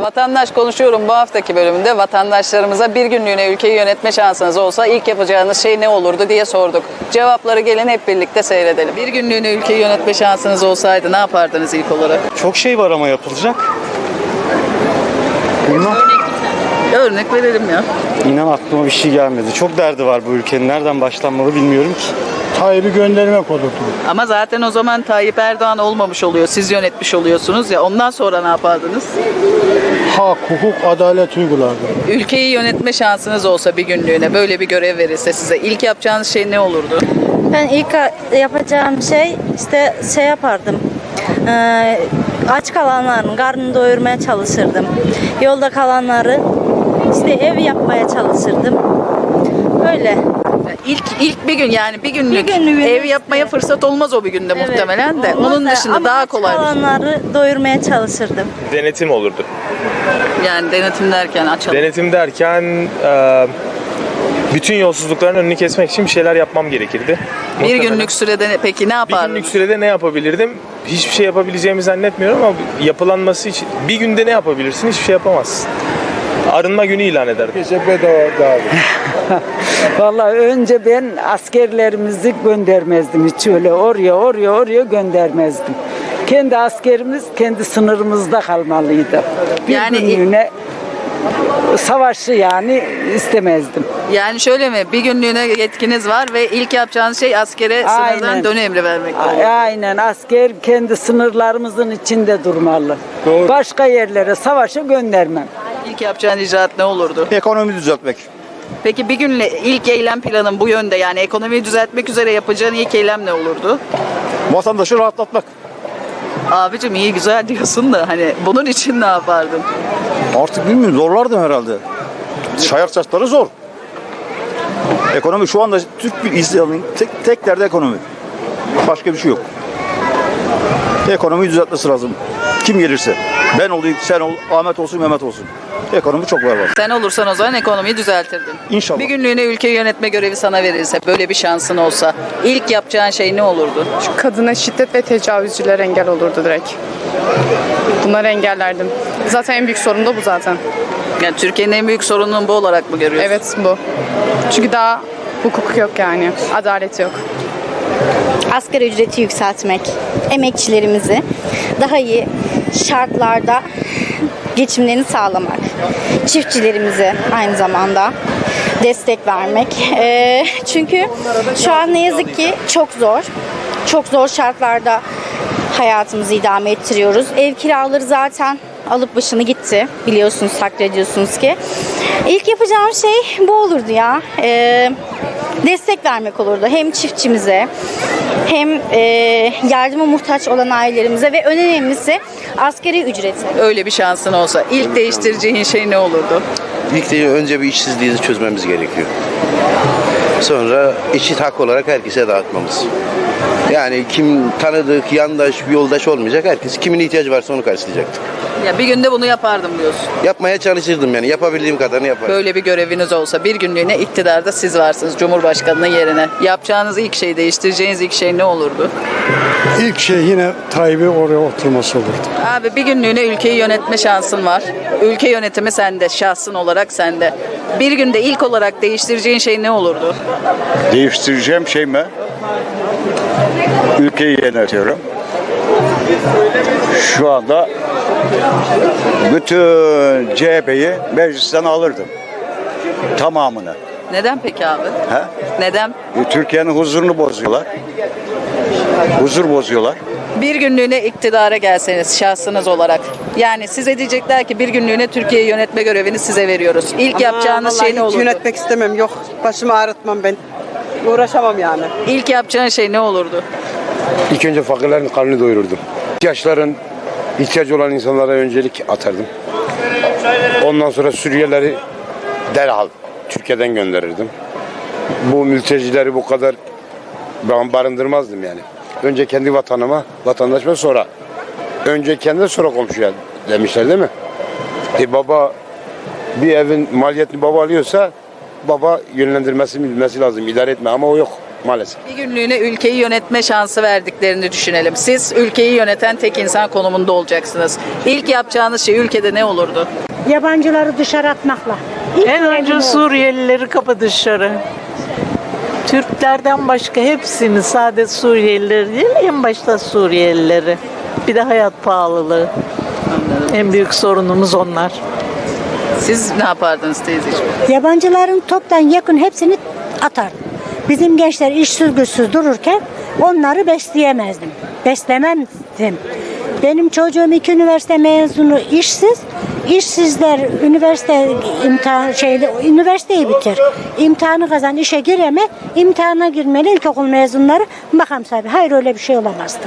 Vatandaş konuşuyorum bu haftaki bölümünde vatandaşlarımıza bir günlüğüne ülkeyi yönetme şansınız olsa ilk yapacağınız şey ne olurdu diye sorduk. Cevapları gelin hep birlikte seyredelim. Bir günlüğüne ülkeyi yönetme şansınız olsaydı ne yapardınız ilk olarak? Çok şey var ama yapılacak. Bilmem. Örnek verelim ya. İnan aklıma bir şey gelmedi. Çok derdi var bu ülkenin. Nereden başlanmalı bilmiyorum ki. Tayyip'i göndermek olurdu. Ama zaten o zaman Tayyip Erdoğan olmamış oluyor. Siz yönetmiş oluyorsunuz ya. Ondan sonra ne yapardınız? Hak, hukuk, adalet uygulardı. Ülkeyi yönetme şansınız olsa bir günlüğüne böyle bir görev verilse size ilk yapacağınız şey ne olurdu? Ben ilk yapacağım şey işte şey yapardım. Ee, aç kalanların karnını doyurmaya çalışırdım. Yolda kalanları işte ev yapmaya çalışırdım. Öyle. İlk ilk bir gün yani bir günlük Bir günlüğüne ev işte. yapmaya fırsat olmaz o bir günde Evet, muhtemelen de. Onun da dışında ama daha kolay. bir şey. doyurmaya çalışırdım. Denetim olurdu. Yani denetim derken açalım. Denetim derken e, bütün yolsuzlukların önünü kesmek için bir şeyler yapmam gerekirdi. bir Muhtemelen. günlük sürede ne- peki ne bir yapardınız? günlük sürede ne yapabilirdim? Hiçbir şey yapabileceğimi zannetmiyorum ama yapılanması için bir günde ne yapabilirsin? Hiçbir şey yapamazsın. Arınma günü ilan ederdim. Vallahi önce ben askerlerimizi göndermezdim hiç öyle oraya oraya oraya göndermezdim. Kendi askerimiz kendi sınırımızda kalmalıydı. Bir Yani- günlüğüne savaşı yani istemezdim. Yani şöyle mi? Bir günlüğüne yetkiniz var ve ilk yapacağınız şey askere sınırdan Aynen. dön emri vermek. A- Aynen asker kendi sınırlarımızın içinde durmalı. Başka yerlere savaşa göndermem. İlk yapacağın icraat ne olurdu? Ekonomi düzeltmek. Peki bir günle ilk eylem planın bu yönde yani ekonomiyi düzeltmek üzere yapacağın ilk eylem ne olurdu? Vatandaşı rahatlatmak. Abicim iyi güzel diyorsun da hani bunun için ne yapardın? Artık bilmiyorum zorlardım herhalde. Şayar saçları zor. Ekonomi şu anda Türk bir insanın tek, tek derdi ekonomi. Başka bir şey yok. Ekonomiyi düzeltmesi lazım. Kim gelirse. Ben olayım, sen ol, Ahmet olsun, Mehmet olsun. Ekonomi çok var var. Sen olursan o zaman ekonomiyi düzeltirdin. İnşallah. Bir günlüğüne ülkeyi yönetme görevi sana verilse, böyle bir şansın olsa ilk yapacağın şey ne olurdu? Kadına şiddet ve tecavüzcüler engel olurdu direkt. Bunları engellerdim. Zaten en büyük sorun da bu zaten. Yani Türkiye'nin en büyük sorununu bu olarak mı görüyorsun? Evet bu. Çünkü daha hukuk yok yani. Adalet yok. asgari ücreti yükseltmek, emekçilerimizi daha iyi şartlarda geçimlerini sağlamak, çiftçilerimize aynı zamanda destek vermek. Ee, çünkü şu an ne yazık ki çok zor, çok zor şartlarda hayatımızı idame ettiriyoruz. Ev kiraları zaten alıp başını gitti biliyorsunuz takdir ki. İlk yapacağım şey bu olurdu ya. Ee, destek vermek olurdu. Hem çiftçimize hem e, yardıma muhtaç olan ailelerimize ve en önemlisi askeri ücreti. Öyle bir şansın olsa ilk değiştireceğin şey ne olurdu? İlk de önce bir işsizliği çözmemiz gerekiyor. Sonra eşit hak olarak herkese dağıtmamız. Yani kim tanıdık, yandaş, yoldaş olmayacak. Herkes kimin ihtiyacı varsa onu karşılayacaktık. Ya bir günde bunu yapardım diyorsun. Yapmaya çalışırdım yani. Yapabildiğim kadarını yapardım. Böyle bir göreviniz olsa bir günlüğüne iktidarda siz varsınız Cumhurbaşkanı'nın yerine. Yapacağınız ilk şey, değiştireceğiniz ilk şey ne olurdu? İlk şey yine Tayyip'i oraya oturması olurdu. Abi bir günlüğüne ülkeyi yönetme şansın var. Ülke yönetimi sende, şahsın olarak sende. Bir günde ilk olarak değiştireceğin şey ne olurdu? Değiştireceğim şey mi? Ülkeyi yönetiyorum. Şu anda bütün CHP'yi meclisten alırdım. Tamamını. Neden peki abi? He? Neden? E, Türkiye'nin huzurunu bozuyorlar. Huzur bozuyorlar. Bir günlüğüne iktidara gelseniz şahsınız olarak. Yani size diyecekler ki bir günlüğüne Türkiye'yi yönetme görevini size veriyoruz. İlk yapacağınız şey ne olurdu? Yönetmek istemem yok. Başımı ağrıtmam ben. Uğraşamam yani. İlk yapacağın şey ne olurdu? İlk önce fakirlerin karnını doyururdum. İhtiyaçların, ihtiyacı olan insanlara öncelik atardım. Ondan sonra Suriyelileri derhal Türkiye'den gönderirdim. Bu mültecileri bu kadar ben barındırmazdım yani. Önce kendi vatanıma, vatandaş ve sonra. Önce kendi sonra komşuya demişler değil mi? E baba bir evin maliyetini baba alıyorsa baba yönlendirmesi bilmesi lazım. idare etme ama o yok. Maalesef. Bir günlüğüne ülkeyi yönetme şansı verdiklerini düşünelim. Siz ülkeyi yöneten tek insan konumunda olacaksınız. İlk yapacağınız şey ülkede ne olurdu? Yabancıları dışarı atmakla. En önce Suriyelileri kapı dışarı. Türklerden başka hepsini sade Suriyelileri değil en başta Suriyelileri. Bir de hayat pahalılığı. En büyük sorunumuz onlar. Siz ne yapardınız teyzeciğim? Yabancıların toptan yakın hepsini atar. Bizim gençler işsiz güçsüz dururken onları besleyemezdim. Beslemezdim. Benim çocuğum iki üniversite mezunu işsiz. İşsizler üniversite imtihan şeyde üniversiteyi bitir. İmtihanı kazan işe gireme. imtihana girmeli ilkokul mezunları makam sahibi. Hayır öyle bir şey olamazdı.